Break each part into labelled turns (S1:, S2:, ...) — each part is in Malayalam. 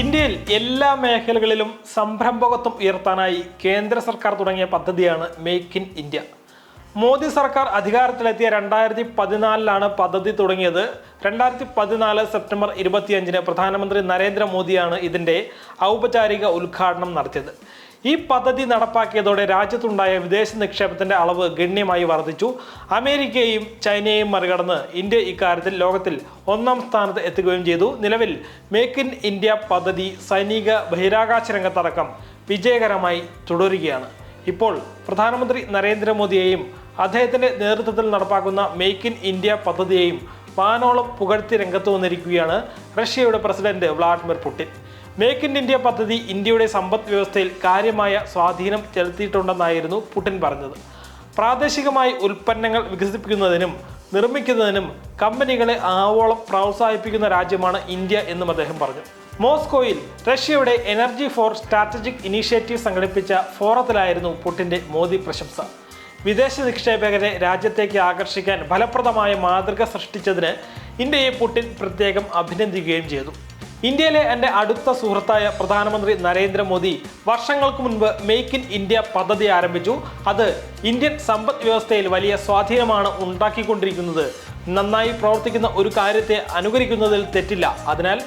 S1: ഇന്ത്യയിൽ എല്ലാ മേഖലകളിലും സംരംഭകത്വം ഉയർത്താനായി കേന്ദ്ര സർക്കാർ തുടങ്ങിയ പദ്ധതിയാണ് മേക്ക് ഇൻ ഇന്ത്യ മോദി സർക്കാർ അധികാരത്തിലെത്തിയ രണ്ടായിരത്തി പതിനാലിലാണ് പദ്ധതി തുടങ്ങിയത്. രണ്ടായിരത്തി പതിനാല് സെപ്റ്റംബർ ഇരുപത്തിയഞ്ചിന് പ്രധാനമന്ത്രി നരേന്ദ്രമോദിയാണ് ഇതിന്റെ ഔപചാരിക ഉദ്ഘാടനം നടത്തിയത്. ഈ പദ്ധതി നടപ്പാക്കിയതോടെ രാജ്യത്തുണ്ടായ വിദേശ നിക്ഷേപത്തിന്റെ അളവ് ഗണ്യമായി വർദ്ധിച്ചു. അമേരിക്കയും ചൈനയെയും മറികടന്ന് ഇന്ത്യ ഇക്കാര്യത്തിൽ ലോകത്തിൽ ഒന്നാം സ്ഥാനത്ത് എത്തുകയും ചെയ്തു. നിലവിൽ മേക്ക് ഇൻ ഇന്ത്യ പദ്ധതി സൈനിക ബഹിരാകാശ രംഗത്തടക്കം വിജയകരമായി തുടരുകയാണ്. ഇപ്പോൾ പ്രധാനമന്ത്രി നരേന്ദ്രമോദിയെയും അദ്ദേഹത്തിന്റെ നേതൃത്വത്തിൽ നടപ്പാക്കുന്ന മേക്ക് ഇൻ ഇന്ത്യ പദ്ധതിയെയും വാനോളം പുകഴ്ത്തി രംഗത്ത് വന്നിരിക്കുകയാണ് റഷ്യയുടെ president Vladimir Putin. Make in India പദ്ധതി ഇന്ത്യയുടെ സമ്പദ് വ്യവസ്ഥയിൽ കാര്യമായ സ്വാധീനം ചെലുത്തിയിട്ടുണ്ടെന്നായിരുന്നു പുടിൻ പറഞ്ഞത്. പ്രാദേശികമായി ഉൽപ്പന്നങ്ങൾ വികസിപ്പിക്കുന്നതിനും നിർമ്മിക്കുന്നതിനും കമ്പനികളെ ആവോളം പ്രോത്സാഹിപ്പിക്കുന്ന രാജ്യമാണ് ഇന്ത്യ എന്നും അദ്ദേഹം പറഞ്ഞു. മോസ്കോയിൽ റഷ്യയുടെ എനർജി ഫോർ സ്ട്രാറ്റജിക് ഇനീഷ്യേറ്റീവ് സംഘടിപ്പിച്ച ഫോറത്തിലായിരുന്നു പുടിന്റെ മോദി പ്രശംസ. വിദേശ നിക്ഷേപകരെ രാജ്യത്തേക്ക് ആകർഷിക്കാൻ ഫലപ്രദമായ മാതൃക സൃഷ്ടിച്ചതിന് ഇന്ത്യയെ പുടിൻ പ്രത്യേകം അഭിനന്ദിക്കുകയും ചെയ്തു. ഇന്ത്യയിലെ എന്റെ അടുത്ത സുഹൃത്തായ പ്രധാനമന്ത്രി നരേന്ദ്രമോദി വർഷങ്ങൾക്ക് മുൻപ് മെയ്ക്ക് ഇൻ ഇന്ത്യ പദ്ധതി ആരംഭിച്ചു. അത് ഇന്ത്യൻ സമ്പദ് വ്യവസ്ഥയിൽ വലിയ സ്വാധീനമാണ് ഉണ്ടാക്കിക്കൊണ്ടിരിക്കുന്നത്. നന്നായി പ്രവർത്തിക്കുന്ന ഒരു കാര്യത്തെ അനുകരിക്കുന്നതിൽ തെറ്റില്ല. അതിനാൽ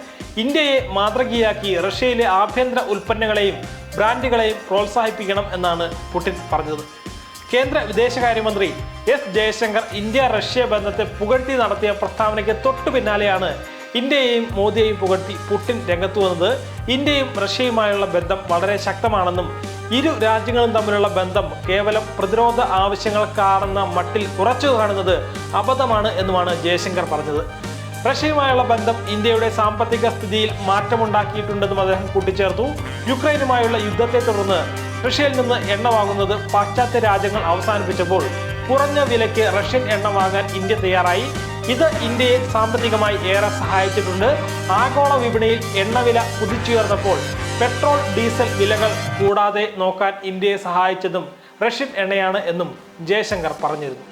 S1: ഇന്ത്യയെ മാതൃകയാക്കി റഷ്യയിലെ ആഭ്യന്തര ഉൽപ്പന്നങ്ങളെയും ബ്രാൻഡുകളെയും പ്രോത്സാഹിപ്പിക്കണം എന്നാണ് പുടിൻ പറഞ്ഞത്. കേന്ദ്ര വിദേശകാര്യമന്ത്രി എസ് ജയശങ്കർ ഇന്ത്യ റഷ്യ ബന്ധത്തെ പുകഴ്ത്തി നടത്തിയ പ്രസ്താവനയ്ക്ക് തൊട്ടു പിന്നാലെയാണ് ഇന്ത്യയെയും മോദിയെയും പുകഴ്ത്തി പുടിൻ രംഗത്തു വന്നത്. ഇന്ത്യയും റഷ്യയുമായുള്ള ബന്ധം വളരെ ശക്തമാണെന്നും ഇരു രാജ്യങ്ങളും തമ്മിലുള്ള ബന്ധം കേവലം പ്രതിരോധ ആവശ്യങ്ങൾക്കാണെന്ന മട്ടിൽ കുറച്ചു കാണുന്നത് അബദ്ധമാണ് എന്നുമാണ് ജയശങ്കർ പറഞ്ഞത്. റഷ്യയുമായുള്ള ബന്ധം ഇന്ത്യയുടെ സാമ്പത്തിക സ്ഥിതിയിൽ മാറ്റമുണ്ടാക്കിയിട്ടുണ്ടെന്നും അദ്ദേഹം കൂട്ടിച്ചേർത്തു. യുക്രൈനുമായുള്ള യുദ്ധത്തെ തുടർന്ന് റഷ്യയിൽ നിന്ന് എണ്ണ വാങ്ങുന്നത് പാശ്ചാത്യ രാജ്യങ്ങൾ അവസാനിപ്പിച്ചപ്പോൾ കുറഞ്ഞ വിലയ്ക്ക് റഷ്യൻ എണ്ണ വാങ്ങാൻ ഇന്ത്യ തയ്യാറായി. ഇത് ഇന്ത്യയെ സാമ്പത്തികമായി ഏറെ സഹായിച്ചിട്ടുണ്ട്. ആഗോള വിപണിയിൽ എണ്ണവില കുതിച്ചുയർന്നപ്പോൾ പെട്രോൾ ഡീസൽ വിലകൾ കൂടാതെ നോക്കാൻ ഇന്ത്യയെ സഹായിച്ചതും റഷ്യൻ എണ്ണയാണ് എന്നും ജയശങ്കർ പറഞ്ഞിരുന്നു.